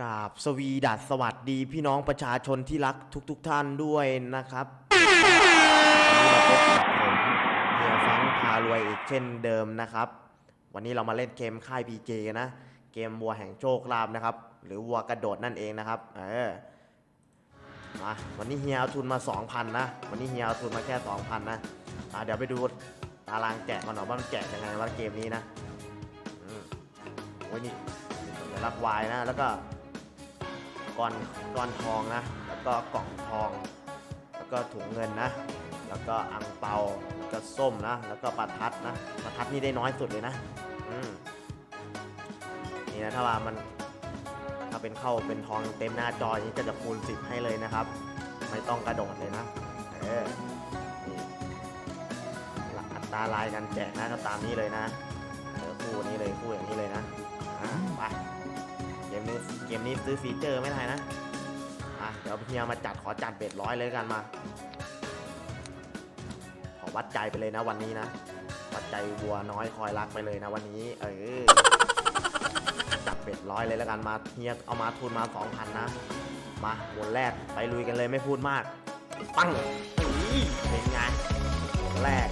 กราบสวีดัสสวัสดีพี่น้องประชาชนที่รักทุกๆทท่านด้วยนะครับวันนี้มาพบกับผมเฮียฟรงพารวยอีกเช่นเดิมนะครับ วันนี้เรามาเล่นเกมค่าย PJ กันะ เกมวัวแห่งโชคลาภนะครับ หรือวัวกระโดดนั่นเองนะครับเออมาวันนี้เฮียเอาทุนมา 2,000 นะ วันนี้เฮียเอาทุนมาแค่ 2,000 นะอะเดี๋ยวไปดูตารางแจกกันหน่อยว่ามันแจกยังไงว่าเกมนี้นะอืมโอ้ยนี่สัญลักษณ์วายนะ แล้วก็ ก้อนกอนทองนะ แล้วก็กล่องทอง แล้วก็ถุงเงินนะ แล้วก็อังเปาแล้วก็ส้มนะ แล้วก็ประทัดนะ ประทัดนี่ได้น้อยสุดเลยนะ อืมนี่นะถ้าว่ามันถ้าเป็นเข้าเป็นทองเต็มหน้าจอนี้ก็จะคูณ10ให้เลยนะครับ ไม่ต้องกระโดดเลยนะ เออนี่หลักอัตราลายกันแจกนะก็ตามนี้เลยนะเออคู่นี้เลยคู่อย่างนี้เลยนะ อ่าไป มนี้เกมนี้ซื้อฟีเจอร์ไม่ได้นะอะเดี๋ยวเฮียมาจัดขอจัดเบ็ดร้อยเลยกันมา ขอวัดใจไปเลยนะวันนี้นะ วัดใจวัวน้อยคอยรักไปเลยนะวันนี้ เออจับเป็ดร้อยเลยแล้วกันมาเฮียเอามาทุนมาสองพันนะ มาหมวดแรกไปลุยกันเลยไม่พูดมาก ปังเป็นไงวดแรก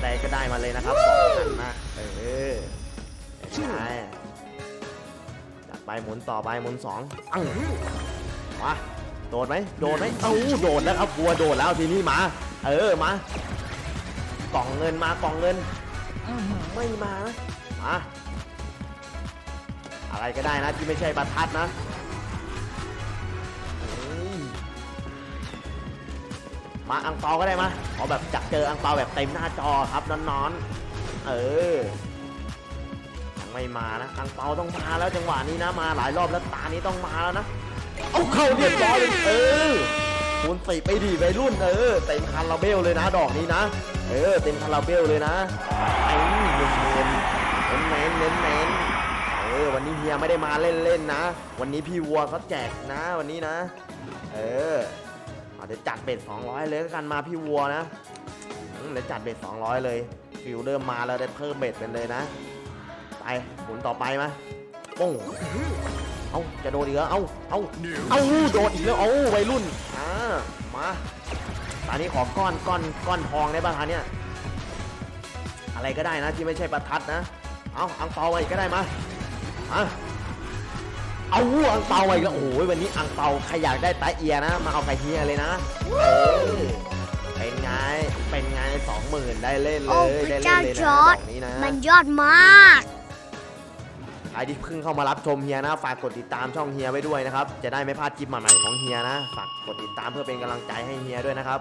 ได้ก็ได้มาเลยนะครับสองพันนะเออเป็น ไงจัดไปหมุนต่อไปหมุนสองปังมาโดดไหมโดดไหมเอ้าโดดแล้วครับวัวโดดแล้วทีนี้มาเออมากล่องเงินมากล่องเงินอื้อหือไม่มานะมาอะไรก็ได้นะที่ไม่ใช่ประทัดนะเฮ้ยมาอังเปาก็ได้มาขอแบบจับเจออังเปาแบบเต็มหน้าจอครับนอนๆเออยัง ไม่มานะอังเปาต้องมาแล้วจังหวะนี้นะมาหลายรอบแล้วตานี้ต้องมาแล้วนะเอาเข้าเรียบร้อยเลยเออคูณสี่ไปดีไปรุ่นเออเต็มคาราเบลเลยนะ ดอกนี้นะ เออเต็มคาราเบลเลยนะไอ้เน้นเน้นเน้นเน้นเน้นเออวันนี้เฮียไม่ได้มาเล่นๆนะ วันนี้พี่วัวเขาแจกนะวันนี้นะ เออเอาเดี๋ยวจัดเบ็ด200 เลยแล้วกันมาพี่วัวนะอืมเดี๋ยวจัดเบ็ด200 เลยฟิวเริ่มมาแล้วได้เพิ่มเบ็ดเป็นเลยนะ ไปหมุนต่อไปมาปุ้งเอาจะโดนอีกแล้วเอาเอาเอาโดดอีกแล้วเอาวัยรุ่นอ่ามาตอนนี้ขอก้อนก้อนก้อนทองได้ป่ะทานเนี่ยอะไรก็ได้นะที่ไม่ใช่ประทัดนะเอาอังเปาไปก็ได้มาอะเอาอังเปาไปก็โอ้ยวันนี้อังเปาใครอยากได้ตาเอียนะ มาเอาไข่เฮียเลยนะเออเป็นไงเป็นไงสองหมื่นได้เล่นเลโอ้ยพได้ระเล่เจ้านเลยนะจดออร์ดกนี้นะมันยอดมาก ใครที่เพิ่งเข้ามารับชมเฮียนะ ฝากกดติดตามช่องเฮียไว้ด้วยนะครับ จะได้ไม่พลาดคลิปใหม่ๆของเฮียนะ ฝากกดติดตามเพื่อเป็นกำลังใจให้เฮียด้วยนะครับ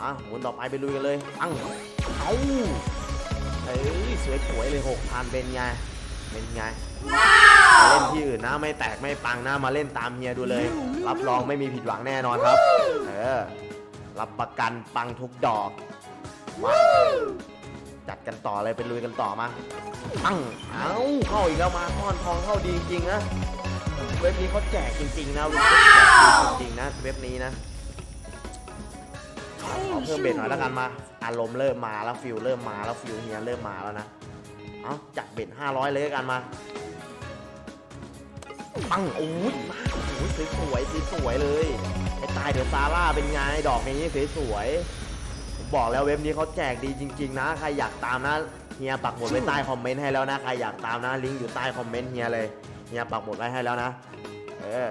อะหมุนต่อไปไปลุยกันเลยอังเอาเอ้ยสวยสวยเลยหกพันเป็นไง เป็นไง เล่นที่อื่นนะไม่แตกไม่ปังนะมาเล่นตามเฮียดูเลย รับรองไม่มีผิดหวังแน่นอนครับ เออ รับประกันปังทุกดอกมา จัดกันต่อเลยไปลุยกันต่อมาปังเอ้าเข้าอีกแล้วมาก้อนทองเข้าดีจริงนะเว็บนี้เขาแจกจริงๆนะเว็บนี้แจริงนะเว็บนี้นะขอเพิ่มเบ็ดหน่อยแล้วกันมา อารมณ์เริ่มมาแล้วฟิลเริ่มมาแล้วฟิลเฮียเริ่มมาแล้วนะเอาจัดเบ็ด500เลยแล้วกันมาปังโอ้ยมาโอ้ยสวยๆสวยเลยไอ้ตายเดี๋ยวซาร่าเป็นไงดอกนี้สวย บอกแล้วเว็บนี้เขาแจกดีจริง ๆ นะ ใครอยากตามนะเฮียปักหมุดไว้ใต้คอมเมนต์ให้แล้วนะ ใครอยากตามนะลิงก์อยู่ใต้คอมเมนต์เฮียเลยเฮียปักหมุดไว้ให้แล้วนะ เออ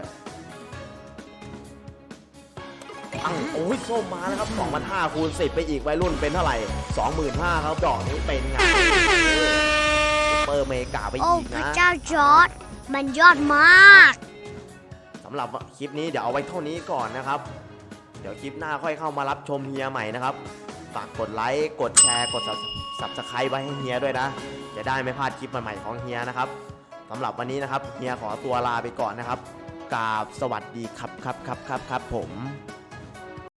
ปังโอ้ยส้มมาแล้วครับ2,500คูณ10ไปอีกวัยรุ่นเป็นเท่าไหร่25,000ครับดอกนี้เป็นไงซุปเปอร์เมกาไปโอ้อีกพระนะเจ้าจอร์ดมันยอดมากสำหรับคลิปนี้เดี๋ยวเอาไว้เท่านี้ก่อนนะครับ เดี๋ยวคลิปหน้าค่อยเข้ามารับชมเฮียใหม่นะครับ ฝากกดไลค์ กดแชร์ กด subscribe ไว้ให้เฮียด้วยนะ จะได้ไม่พลาดคลิปใหม่ๆของเฮียนะครับสำหรับวันนี้นะครับ เฮียขอตัวลาไปก่อนนะครับกราบสวัสดีครับครับครับครับครับผม